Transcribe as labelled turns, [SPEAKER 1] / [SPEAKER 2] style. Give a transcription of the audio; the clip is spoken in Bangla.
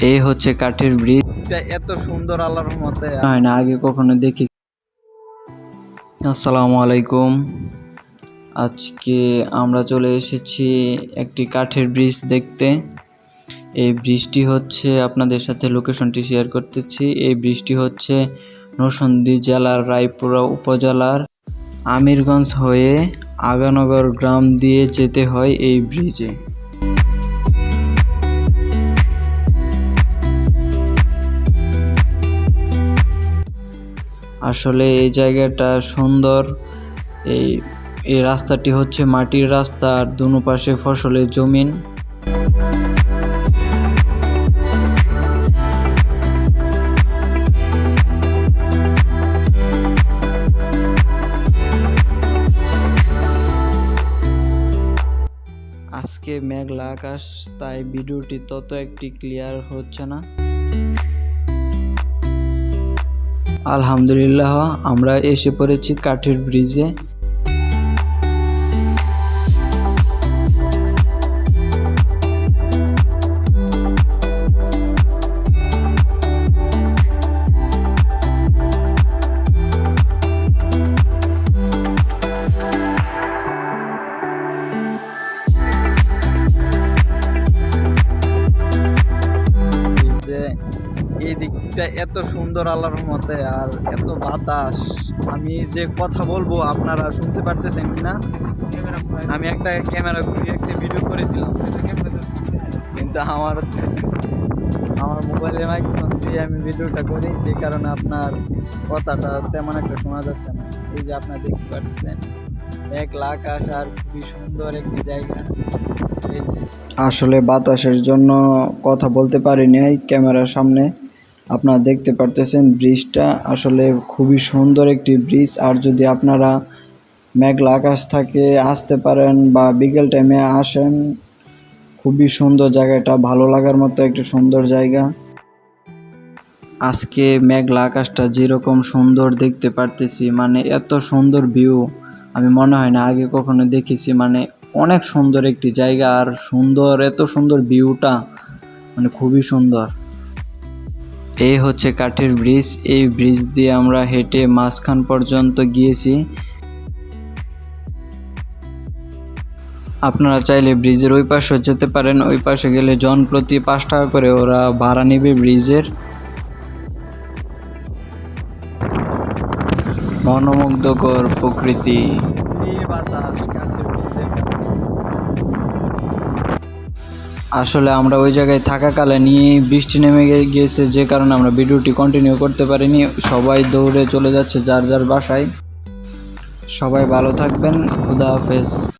[SPEAKER 1] এই হচ্ছে কাঠের ব্রিজ।
[SPEAKER 2] এত সুন্দর আল্লাহর রহমতে।
[SPEAKER 1] হয় না আগে কখনো দেখি। আসসালামু আলাইকুম। আজকে আমরা চলে এসেছি একটি কাঠের ব্রিজ দেখতে। এই ব্রিজটি হচ্ছে আপনাদের সাথে লোকেশনটি শেয়ার করতেছি। এই ব্রিজটি হচ্ছে নরসিংদী জেলার রায়পুরা উপজেলার আমিরগঞ্জ হয়ে আগানগর গ্রাম দিয়ে যেতে হয় এই ব্রিজে। আসলে এই জায়গাটা সুন্দর। এই এই রাস্তাটি হচ্ছে মাটির রাস্তা, আর দুনো পাশে ফসলের জমিন। আজকে মেঘলা আকাশ, তাই ভিডিওটি তত একটি ক্লিয়ার হচ্ছে না। আলহামদুলিল্লাহ আমরা এসে পড়েছি কাঠের ব্রিজে
[SPEAKER 2] এই এত সুন্দর আল্লাহর রহমতে আর এত বাতাস। আমি যে কথা বলব আপনারা শুনতে পারতেছেন না আমি একটা ক্যামেরা ঘুরিয়ে একটা ভিডিও করেছিলাম। কিন্তু আমার আমার মোবাইলের মাইক্রোফোন দিয়ে আমি ভিডিওটা করি, যে কারণে আপনার কথাটা তেমন একটা শোনা যাচ্ছে না। এই যে আপনারা দেখতে পাচ্ছেন এক লাখ আর খুবই সুন্দর একটি জায়গা।
[SPEAKER 1] আসলে বাতাসের জন্য কথা বলতে পারিনি ক্যামেরার সামনে। আপনারা দেখতে পারতেছেন ব্রিজটা। আসলে খুবই সুন্দর একটি ব্রিজ। আর যদি আপনারা মেঘলা আকাশ থাকে, আসতে পারেন বা বিকেল টাইমে আসেন, খুবই সুন্দর জায়গাটা। ভালো লাগার মতো একটি সুন্দর জায়গা। আজকে মেঘলা আকাশটা যেরকম সুন্দর দেখতে পারতেছি মানে এত সুন্দর ভিউ আমি মনে হয় না আগে কখনো দেখেছি। মানে অনেক সুন্দর একটি জায়গা আর সুন্দর, এত সুন্দর ভিউটা মানে খুবই সুন্দর। এই হচ্ছে কাঠের ব্রিজ। এই ব্রিজ দিয়ে আমরা হেঁটে মাঝখান পর্যন্ত গিয়েছি। আপনারা চাইলে ব্রিজের ওই পাশে যেতে পারেন। ওই পাশে গেলে জন প্রতি পাঁচ টাকা করে ওরা ভাড়া নেবে ব্রিজের। মনোমুগ্ধকর প্রকৃতি। আসলে আমরা ওই জায়গায় থাকাকালে নিয়ে বৃষ্টি নেমে গিয়েছে, যে কারণে আমরা ভিডিওটি কন্টিনিউ করতে পারিনি। সবাই দৌড়ে চলে যাচ্ছে যার যার বাসায়। সবাই ভালো থাকবেন। খুদা হাফেজ।